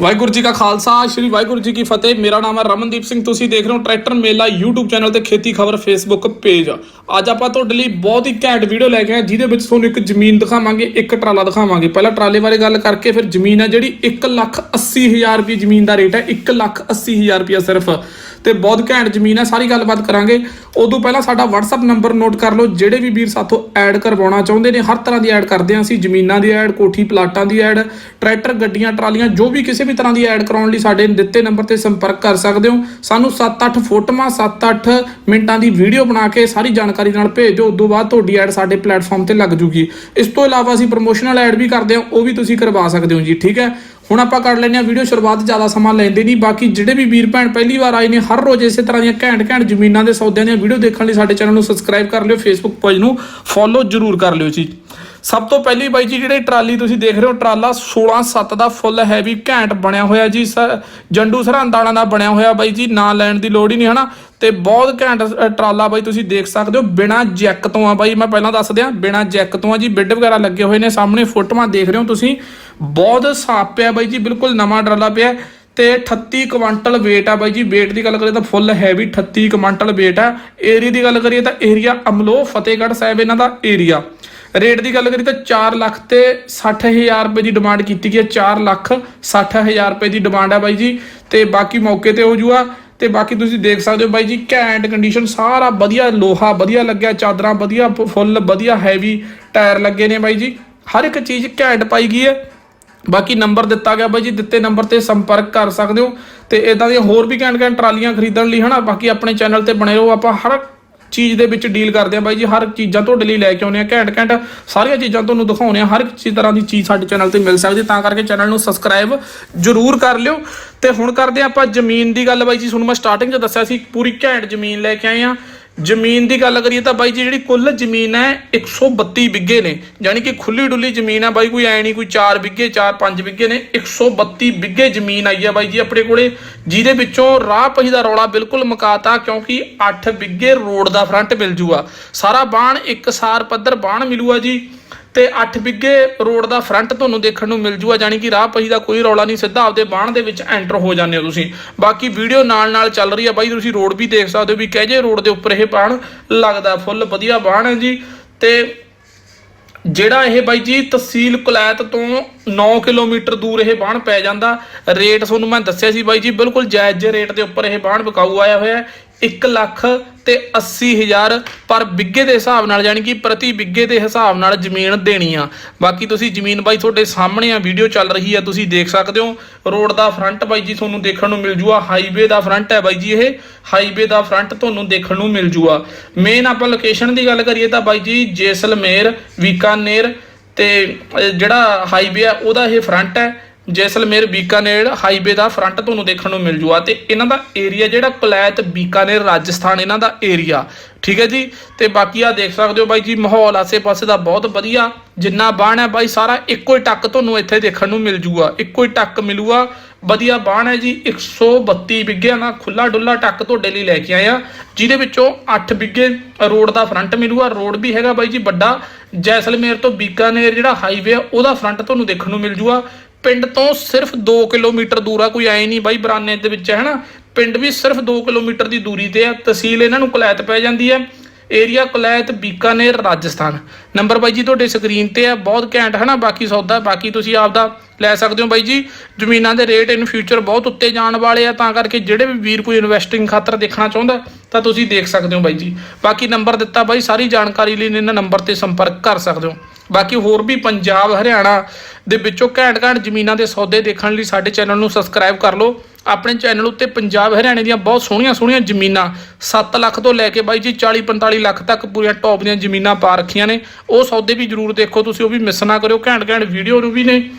ਵਾਹਿਗੁਰੂ ਜੀ ਕਾ ਖਾਲਸਾ, ਸ੍ਰੀ ਵਾਹਿਗੁਰੂ ਜੀ ਕੀ ਫਤਿਹ। ਮੇਰਾ ਨਾਮ ਹੈ ਰਮਨਦੀਪ ਸਿੰਘ। ਤੁਸੀਂ ਦੇਖ ਰਹੇ ਹੋ ਟਰੈਕਟਰ ਮੇਲਾ YouTube ਚੈਨਲ ਤੇ ਖੇਤੀ ਖਬਰ Facebook ਪੇਜ ਅੱਜ ਆਪਾਂ ਤੁਹਾਡੇ ਲਈ ਬਹੁਤ ਹੀ ਘੈਂਟ ਵੀਡੀਓ ਲੈ ਕੇ ਆਏ ਜਿਹਦੇ ਵਿੱਚ ਤੁਹਾਨੂੰ ਇੱਕ ਜ਼ਮੀਨ ਦਿਖਾਵਾਂਗੇ, ਇੱਕ ਟਰਾਲਾ ਦਿਖਾਵਾਂਗੇ। ਪਹਿਲਾਂ ਟਰਾਲੇ ਬਾਰੇ ਗੱਲ ਕਰਕੇ ਫਿਰ ਜ਼ਮੀਨ ਹੈ ਜਿਹੜੀ 1 ਲੱਖ 80 ਹਜ਼ਾਰ ਰੁਪਏ ਜ਼ਮੀਨ ਦਾ ਰੇਟ ਹੈ। 1 ਲੱਖ 80 ਹਜ਼ਾਰ ਰੁਪਏ ਸਿਰਫ। ਤੇ ਬਹੁਤ ਘੈਂਟ ਜ਼ਮੀਨ ਹੈ, ਸਾਰੀ ਗੱਲਬਾਤ ਕਰਾਂਗੇ। ਉਦੋਂ ਪਹਿਲਾਂ ਸਾਡਾ WhatsApp ਨੰਬਰ ਨੋਟ ਕਰ ਲਓ, ਜਿਹੜੇ ਵੀ ਵੀਰ ਸਾਥੋਂ ਐਡ ਕਰਵਾਉਣਾ ਚਾਹੁੰਦੇ ਨੇ, ਹਰ ਤਰ੍ਹਾਂ ਦੀ ਐਡ ਕਰਦੇ ਹਾਂ ਅਸੀਂ। ਜ਼ਮੀਨਾਂ ਦੀ ਐਡ ਕੋਠੀ ਪਲਾਟਾਂ ਦੀ ਐਡ ਟਰੈਕਟਰ, ਗੱਡੀਆਂ, ਟਰਾਲੀਆਂ, ਜੋ ਵੀ ਕਿਸੇ ਵੀ ਤਰ੍ਹਾਂ ਦੀ ਐਡ ਕਰਾਉਣ ਲਈ ਸਾਡੇ ਦਿੱਤੇ ਨੰਬਰ ਤੇ ਸੰਪਰਕ ਕਰ ਸਕਦੇ ਹੋ। ਸਾਨੂੰ 7-8 ਫੋਟੋਆਂ 7-8 ਮਿੰਟਾਂ ਦੀ ਵੀਡੀਓ ਬਣਾ ਕੇ ਸਾਰੀ ਜਾਣਕਾਰੀ ਨਾਲ ਭੇਜ। ਦਿਓ ਉਦੋਂ ਬਾਅਦ ਤੁਹਾਡੀ ਐਡ ਸਾਡੇ ਪਲੇਟਫਾਰਮ ਤੇ ਲੱਗ ਜੂਗੀ। ਇਸ ਤੋਂ ਇਲਾਵਾ ਅਸੀਂ ਪ੍ਰੋਮੋਸ਼ਨਲ ਐਡ ਵੀ ਕਰਦੇ ਹਾਂ, ਉਹ ਵੀ ਤੁਸੀਂ ਕਰਵਾ ਸਕਦੇ ਹੋ ਜੀ, ਠੀਕ ਹੈ? ਹੁਣ ਆਪਾਂ ਕਰ ਲੈਂਦੇ ਹਾਂ ਵੀਡੀਓ, ਸ਼ੁਰੂਆਤ ਜ਼ਿਆਦਾ ਸਮਾਂ ਲੈਂਦੇ ਨਹੀਂ। ਬਾਕੀ ਜਿਹੜੇ ਵੀ ਵੀਰ ਭੈਣ ਪਹਿਲੀ ਵਾਰ ਆਏ ਨੇ, ਹਰ ਰੋਜ਼ ਇਸੇ ਤਰ੍ਹਾਂ ਦੀਆਂ ਘੈਂਟ ਘੈਂਟ ਜ਼ਮੀਨਾਂ ਦੇ ਸੌਦਿਆਂ ਦੀਆਂ ਵੀਡੀਓ ਦੇਖਣ ਲਈ ਸਾਡੇ ਚੈਨਲ ਨੂੰ ਸਬਸਕ੍ਰਾਈਬ ਕਰ ਲਿਓ ਫੇਸਬੁੱਕ ਪੇਜ ਨੂੰ ਫੋਲੋ ਜ਼ਰੂਰ ਕਰ ਲਿਓ ਜੀ। ਸਭ ਤੋਂ ਪਹਿਲੀ ਬਾਈ ਜੀ ਜਿਹੜੇ ਟਰਾਲੀ ਤੁਸੀਂ ਦੇਖ ਰਹੇ ਹੋ, ਟਰਾਲਾ 16-7 ਦਾ ਫੁੱਲ ਹੈਵੀ ਘੈਂਟ ਬਣਿਆ ਹੋਇਆ ਜੀ, ਸ- ਜੰਡੂ ਸਰਹੰਦਾਣਾ ਦਾ ਬਣਿਆ ਹੋਇਆ ਬਾਈ ਜੀ, ਨਾਂ ਲੈਣ ਦੀ ਲੋੜ ਹੀ ਨਹੀਂ, ਹਨਾ? ਤੇ ਬਹੁਤ ਘੈਂਟ ਟਰਾਲਾ ਬਾਈ ਤੁਸੀਂ ਦੇਖ ਸਕਦੇ ਹੋ, ਬਿਨਾ ਜੈਕ ਤੋਂ ਆ ਬਾਈ, ਮੈਂ ਪਹਿਲਾਂ ਦੱਸ ਦਿਆਂ, ਬਿਨਾ ਜੈਕ ਤੋਂ ਆ ਜੀ, ਬਿੱਡ ਵਗੈਰਾ ਲੱਗੇ ਹੋਏ ਨੇ, ਸਾਹਮਣੇ ਫੋਟੋਆਂ ਦੇਖ ਰਹੇ ਹੋ ਤੁਸੀਂ, ਬਹੁਤ ਸਾਫ਼ ਪਿਆ ਬਾਈ ਜੀ, ਬਿਲਕੁਲ ਨਵਾਂ ਟਰਾਲਾ ਪਿਆ, ਤੇ 38 ਕੁਆਂਟਲ weight ਆ ਬਾਈ ਜੀ, weight ਦੀ ਗੱਲ ਕਰੀਏ ਤਾਂ ਫੁੱਲ ਹੈਵੀ 38 ਕੁਆਂਟਲ weight ਆ ਏਰੀਆ ਦੀ ਗੱਲ ਕਰੀਏ ਤਾਂ ਏਰੀਆ ਅਮਲੋ ਫਤਿਹਗੜ੍ਹ ਸਾਹਿਬ ਇਹਨਾਂ ਦਾ ਏਰੀਆ। ਰੇਟ ਦੀ ਗੱਲ ਕਰੀਏ ਤਾਂ 4 ਲੱਖ ਤੇ 60000 ਰੁਪਏ ਦੀ ਡਿਮਾਂਡ ਕੀਤੀ ਗਈ ਹੈ। 4 ਲੱਖ 60000 ਰੁਪਏ ਦੀ ਡਿਮਾਂਡ ਹੈ ਬਾਈ ਜੀ। ਤੇ ਬਾਕੀ ਮੌਕੇ ਤੇ ਹੋ ਜੂਆ ਤੇ ਬਾਕੀ ਤੁਸੀਂ ਦੇਖ ਸਕਦੇ ਹੋ ਬਾਈ ਜੀ, ਘੈਂਟ ਕੰਡੀਸ਼ਨ ਸਾਰਾ ਵਧੀਆ ਲੋਹਾ, ਵਧੀਆ ਲੱਗਿਆ, ਚਾਦਰਾਂ ਵਧੀਆ, ਫੁੱਲ ਵਧੀਆ ਹੈਵੀ ਟਾਇਰ ਲੱਗੇ ਨੇ ਬਾਈ ਜੀ। ਹਰ ਇੱਕ ਚੀਜ਼ ਘੈਂਟ ਪਾਈ ਗਈ ਹੈ। ਬਾਕੀ ਨੰਬਰ ਦਿੱਤਾ ਗਿਆ ਬਾਈ ਜੀ, ਦਿੱਤੇ ਨੰਬਰ ਤੇ ਸੰਪਰਕ ਕਰ ਸਕਦੇ ਹੋ। ਤੇ ਇਦਾਂ ਦੀਆਂ ਹੋਰ ਵੀ ਘੈਂਟ ਘੈਂਟ ਟਰਾਲੀਆਂ ਖਰੀਦਣ ਲਈ ਹਨਾ, ਬਾਕੀ ਆਪਣੇ ਚੈਨਲ ਤੇ ਬਣੇ ਰਹੋ। ਆਪਾਂ ਹਰ ਚੀਜ਼ ਦੇ ਵਿੱਚ ਡੀਲ ਕਰਦੇ ਆ ਬਾਈ ਜੀ, ਹਰ ਚੀਜ਼ਾਂ ਤੁਹਾਡੇ ਲਈ ਲੈ ਕੇ ਆਉਂਦੇ ਆ, ਘੈਂਟ ਘੈਂਟ ਸਾਰੀਆਂ ਚੀਜ਼ਾਂ ਤੁਹਾਨੂੰ ਦਿਖਾਉਂਦੇ ਆ, ਹਰ ਇੱਕ ਚੀਜ਼ ਤਰ੍ਹਾਂ ਦੀ ਚੀਜ਼ ਸਾਡੇ ਚੈਨਲ ਤੇ ਮਿਲ ਸਕਦੀ, ਤਾਂ ਕਰਕੇ ਚੈਨਲ ਨੂੰ ਸਬਸਕ੍ਰਾਈਬ ਜਰੂਰ ਕਰ ਲਿਓ। ਤੇ ਹੁਣ ਕਰਦੇ ਆ ਆਪਾਂ ਜ਼ਮੀਨ ਦੀ ਗੱਲ ਬਾਈ ਜੀ, ਤੁਹਾਨੂੰ ਮੈਂ ਸਟਾਰਟਿੰਗ 'ਚ ਦੱਸਿਆ ਸੀ, ਪੂਰੀ ਘੈਂਟ ਜ਼ਮੀਨ ਲੈ ਕੇ ਆਏ ਆ। ਜ਼ਮੀਨ ਦੀ ਗੱਲ ਕਰੀਏ ਤਾਂ ਬਾਈ ਜੀ ਜਿਹੜੀ ਕੁੱਲ ਜ਼ਮੀਨ ਹੈ 132 ਬਿੱਗੇ ਨੇ। ਯਾਨੀ ਕਿ ਖੁੱਲੀ ਡੁੱਲੀ ਜ਼ਮੀਨ ਹੈ ਬਾਈ, ਕੋਈ ਐ ਨਹੀਂ, ਕੋਈ 4 ਬਿੱਗੇ 4-5 ਬਿੱਗੇ ਨੇ। 132 ਬਿੱਗੇ ਜ਼ਮੀਨ ਆਈ ਆ ਬਾਈ ਜੀ ਆਪਣੇ ਕੋਲੇ, ਜਿਹਦੇ ਵਿੱਚੋਂ ਰਾਹ ਪਹੀ ਦਾ ਰੌਲਾ ਬਿਲਕੁਲ ਮਕਾਤਾ, ਕਿਉਂਕਿ 8 ਬਿੱਗੇ ਰੋਡ ਦਾ ਫਰੰਟ ਮਿਲ ਜੂਗਾ ਸਾਰਾ ਬਾਣ ਇੱਕਸਾਰ ਪੱਧਰ ਬਾਣ ਮਿਲੂਗਾ ਜੀ। ਤੇ 8 ਬਿੱਗੇ ਰੋਡ ਦਾ ਫਰੰਟ ਤੁਹਾਨੂੰ ਦੇਖਣ ਨੂੰ ਮਿਲ ਜੂਗਾ ਜਾਨੀ ਕਿ ਰਾਹ ਪਹੀ ਦਾ ਕੋਈ ਰੌਲਾ ਨਹੀਂ, ਸਿੱਧਾ ਆਪਦੇ ਬਾਣ ਦੇ ਵਿੱਚ ਐਂਟਰ ਹੋ ਜਾਂਦੇ ਹੋ ਤੁਸੀਂ। ਬਾਕੀ ਵੀਡੀਓ ਨਾਲ ਨਾਲ ਚੱਲ ਰਹੀ ਆ ਬਾਈ, ਤੁਸੀਂ ਰੋਡ ਵੀ ਦੇਖ ਸਕਦੇ ਹੋ ਵੀ ਕਹੇ ਰੋਡ ਦੇ ਉੱਪਰ ਇਹ ਬਾਣ ਲੱਗਦਾ। ਫੁੱਲ ਵਧੀਆ ਬਾਣ ਹੈ ਜੀ। ਤੇ ਜਿਹੜਾ ਇਹ ਬਾਈ ਜੀ ਤਹਿਸੀਲ ਕੁਲੈਤ ਤੋਂ 9 ਕਿਲੋਮੀਟਰ ਦੂਰ ਇਹ ਬਾਣ ਪੈ ਜਾਂਦਾ। ਰੇਟ ਤੁਹਾਨੂੰ ਮੈਂ ਦੱਸਿਆ ਸੀ ਬਾਈ ਜੀ, ਬਿਲਕੁਲ ਜਾਇਜ਼ ਜਿਹੇ ਰੇਟ ਦੇ ਉੱਪਰ ਇਹ ਬਾਣ ਵਿਕਾਊ ਆਇਆ ਹੋਇਆ 1 ਲੱਖ ਤੇ 80 ਹਜ਼ਾਰ ਪਰ ਬਿੱਗੇ ਦੇ ਹਿਸਾਬ ਨਾਲ, ਯਾਨੀ ਕਿ ਪ੍ਰਤੀ ਬਿੱਗੇ ਦੇ ਹਿਸਾਬ ਨਾਲ ਜ਼ਮੀਨ ਦੇਣੀ ਆ। ਬਾਕੀ ਤੁਸੀਂ ਜ਼ਮੀਨ ਬਾਈ ਤੁਹਾਡੇ ਸਾਹਮਣੇ ਆ, ਵੀਡੀਓ ਚੱਲ ਰਹੀ ਆ, ਤੁਸੀਂ ਦੇਖ ਸਕਦੇ ਹੋ। ਰੋਡ ਦਾ ਫਰੰਟ ਬਾਈ ਜੀ ਤੁਹਾਨੂੰ ਦੇਖਣ ਨੂੰ ਮਿਲ ਜੂਗਾ ਹਾਈਵੇ ਦਾ ਫਰੰਟ ਹੈ ਬਾਈ ਜੀ ਇਹ। ਹਾਈਵੇ ਦਾ ਫਰੰਟ ਤੁਹਾਨੂੰ ਦੇਖਣ ਨੂੰ ਮਿਲ ਜੂਗਾ ਮੇਨ ਆਪਾਂ ਲੋਕੇਸ਼ਨ ਦੀ ਗੱਲ ਕਰੀਏ ਤਾਂ ਬਾਈ ਜੀ ਜੈਸਲਮੇਰ ਵੀਕਾਨੇਰ ਤੇ ਜਿਹੜਾ ਹਾਈਵੇ ਆ, ਉਹਦਾ ਇਹ ਫਰੰਟ ਹੈ। ਜੈਸਲਮੇਰ ਬੀਕਾਨੇਰ ਹਾਈਵੇ ਦਾ ਫਰੰਟ ਤੁਹਾਨੂੰ ਦੇਖਣ ਨੂੰ ਮਿਲ ਜੂਗਾ ਤੇ ਇਹਨਾਂ ਦਾ ਏਰੀਆ ਜਿਹੜਾ ਕੁਲੈਤ ਬੀਕਾਨੇਰ ਰਾਜਸਥਾਨ ਇਹਨਾਂ ਦਾ ਏਰੀਆ ਠੀਕ ਹੈ ਜੀ? ਤੇ ਬਾਕੀ ਆ ਦੇਖ ਸਕਦੇ ਹੋ ਬਾਈ ਜੀ, ਮਾਹੌਲ ਆਸੇ-ਪਾਸੇ ਦਾ ਬਹੁਤ ਵਧੀਆ, ਜਿੰਨਾ ਬਾਣ ਹੈ ਬਾਈ, ਸਾਰਾ ਇੱਕੋ ਹੀ ਟੱਕ ਤੁਹਾਨੂੰ ਇੱਥੇ ਦੇਖਣ ਨੂੰ ਮਿਲ ਜੂਗਾ। ਇੱਕੋ ਹੀ ਟੱਕ ਮਿਲੂਗਾ। ਵਧੀਆ ਬਾਣ ਹੈ ਜੀ 132 ਬਿੱਗਿਆਂ ਨਾਲ ਖੁੱਲਾ ਡੁੱਲਾ ਟੱਕ ਤੁਹਾਡੇ ਲਈ ਲੈ ਕੇ ਆਇਆ ਜਿਹਦੇ ਵਿੱਚੋਂ 8 ਬਿੱਗੇ ਰੋਡ ਦਾ ਫਰੰਟ ਮਿਲੂਗਾ। ਰੋਡ ਵੀ ਹੈਗਾ ਬਾਈ ਜੀ ਵੱਡਾ। ਜੈਸਲਮੇਰ ਤੋਂ ਬੀਕਾਨੇਰ ਜਿਹੜਾ ਹਾਈਵੇ ਆ, ਉਹਦਾ ਫਰੰਟ ਤੁਹਾਨੂੰ ਦੇਖਣ ਨੂੰ ਮਿਲ ਜੂਗਾ। ਪਿੰਡ ਤੋਂ ਸਿਰਫ 2 ਕਿਲੋਮੀਟਰ ਦੂਰ ਆ, ਕੋਈ ਐ ਨਹੀਂ ਬਾਈ ਬਰਾਨੇ ਦੇ ਵਿੱਚ ਹੈ ਨਾ ਪਿੰਡ ਵੀ ਸਿਰਫ 2 ਕਿਲੋਮੀਟਰ ਦੀ ਦੂਰੀ ਤੇ ਆ, ਤਹਿਸੀਲ ਇਹਨਾਂ ਨੂੰ ਕੁਲੈਤ ਪੈ ਜਾਂਦੀ ਹੈ ਏਰੀਆ ਕੁਲੈਤ ਬੀਕਾਨੇਰ ਰਾਜਸਥਾਨ। ਨੰਬਰ ਬਾਈ ਜੀ, ਤੁਹਾਡੇ ਸਕਰੀਨ ਤੇ ਆ, ਬਹੁਤ ਘੈਂਟ ਹੈ ਨਾ ਬਾਕੀ ਸੌਦਾ, ਬਾਕੀ ਤੁਸੀਂ ਆਪਦਾ ਲੈ ਸਕਦੇ ਹੋ ਬਾਈ ਜੀ। ਜ਼ਮੀਨਾਂ ਦੇ ਰੇਟ ਇਨ ਫਿਊਚਰ ਬਹੁਤ ਉੱਤੇ ਜਾਣ ਵਾਲੇ ਆ, ਤਾਂ ਕਰਕੇ ਜਿਹੜੇ ਵੀ ਵੀਰ ਕੋਈ ਇਨਵੈਸਟਿੰਗ ਖਾਤਰ ਦੇਖਣਾ ਚਾਹੁੰਦਾ ਤਾਂ ਤੁਸੀਂ ਦੇਖ ਸਕਦੇ ਹੋ ਬਾਈ ਜੀ। ਬਾਕੀ ਨੰਬਰ ਦਿੱਤਾ ਬਾਈ, ਸਾਰੀ ਜਾਣਕਾਰੀ ਲਈ ਇਹਨਾਂ ਨੰਬਰ ਤੇ ਸੰਪਰਕ ਕਰ ਸਕਦੇ ਹੋ। ਬਾਕੀ ਹੋਰ ਵੀ ਪੰਜਾਬ, ਹਰਿਆਣਾ ਦੇ ਵਿੱਚੋਂ ਘੈਂਟ ਘੈਂਟ ਜ਼ਮੀਨਾਂ ਦੇ ਸੌਦੇ ਦੇਖਣ ਲਈ ਸਾਡੇ ਚੈਨਲ ਨੂੰ ਸਬਸਕ੍ਰਾਈਬ ਕਰ ਲਓ। ਆਪਣੇ ਚੈਨਲ ਉੱਤੇ ਪੰਜਾਬ, ਹਰਿਆਣੇ ਦੀਆਂ ਬਹੁਤ ਸੋਹਣੀਆਂ ਸੋਹਣੀਆਂ ਜ਼ਮੀਨਾਂ 7 ਲੱਖ ਤੋਂ ਲੈ ਕੇ ਬਾਈ ਜੀ 40 45 ਲੱਖ ਤੱਕ ਪੂਰੀਆਂ ਟੌਪ ਦੀਆਂ ਜ਼ਮੀਨਾਂ ਪਾ ਰੱਖੀਆਂ ਨੇ। ਉਹ ਸੌਦੇ ਵੀ ਜਰੂਰ ਦੇਖੋ ਤੁਸੀਂ, ਉਹ ਵੀ ਮਿਸ ਨਾ ਕਰਿਓ। ਘੈਂਟ ਘੈਂਟ ਵੀਡੀਓ ਨੂੰ ਵੀ ਨੇ।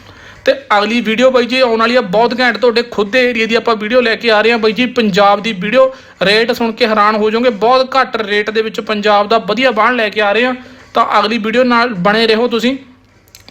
ਤੇ ਅਗਲੀ ਵੀਡੀਓ ਬਾਈ ਜੀ ਆਉਣ ਵਾਲੀ ਆ ਬਹੁਤ ਘੈਂਟ ਤੁਹਾਡੇ ਖੁਦ ਦੇ ਏਰੀਆ ਦੀ ਆਪਾਂ ਵੀਡੀਓ ਲੈ ਕੇ ਆ ਰਹੇ ਹਾਂ ਬਾਈ ਜੀ, ਪੰਜਾਬ ਦੀ ਵੀਡੀਓ। ਰੇਟ ਸੁਣ ਕੇ ਹੈਰਾਨ ਹੋ ਜਾਓਗੇ, ਬਹੁਤ ਘੱਟ ਰੇਟ ਦੇ ਵਿੱਚ ਪੰਜਾਬ ਦਾ ਵਧੀਆ ਬਾਣ ਲੈ ਕੇ ਆ ਰਹੇ ਹਾਂ। ਤਾਂ ਅਗਲੀ ਵੀਡੀਓ ਨਾਲ ਬਣੇ ਰਹੋ ਤੁਸੀਂ।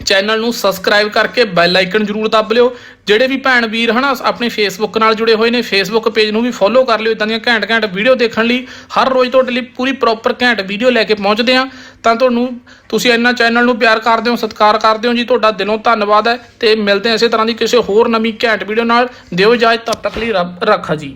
ਚੈਨਲ ਨੂੰ ਸਬਸਕ੍ਰਾਈਬ ਕਰਕੇ ਬੈਲ ਆਈਕਨ ਜਰੂਰ ਦੱਬ ਲਿਓ। ਜਿਹੜੇ ਵੀ ਭੈਣ ਵੀਰ ਹਨਾ, ਆਪਣੇ ਫੇਸਬੁੱਕ ਨਾਲ ਜੁੜੇ ਹੋਏ ਨੇ ਫੇਸਬੁੱਕ ਪੇਜ ਨੂੰ ਵੀ ਫੋਲੋ ਕਰ ਲਿਓ। ਇਦਾਂ ਦੀਆਂ ਘੈਂਟ ਘੈਂਟ ਵੀਡੀਓ ਦੇਖਣ ਲਈ ਹਰ ਰੋਜ਼ ਤੁਹਾਡੇ ਲਈ ਪੂਰੀ ਪ੍ਰੋਪਰ ਘੈਂਟ ਵੀਡੀਓ ਲੈ ਕੇ ਪਹੁੰਚਦੇ ਆ ਤਾਂ ਤੁਹਾਨੂੰ ਤੁਸੀਂ ਇਹਨਾਂ ਚੈਨਲ ਨੂੰ ਪਿਆਰ ਕਰਦੇ ਹੋ, ਸਤਿਕਾਰ ਕਰਦੇ ਹੋ ਜੀ, ਤੁਹਾਡਾ ਦਿਲੋਂ ਧੰਨਵਾਦ ਹੈ। ਤੇ ਮਿਲਦੇ ਹਾਂ ਇਸੇ ਤਰ੍ਹਾਂ ਦੀ ਕਿਸੇ ਹੋਰ ਨਵੀਂ ਘੈਂਟ ਵੀਡੀਓ ਨਾਲ। ਦਿਓ ਇਜਾਜ਼ਤ, ਤਦ ਤੱਕ ਲਈ ਰੱਬ ਰੱਖਾ ਜੀ।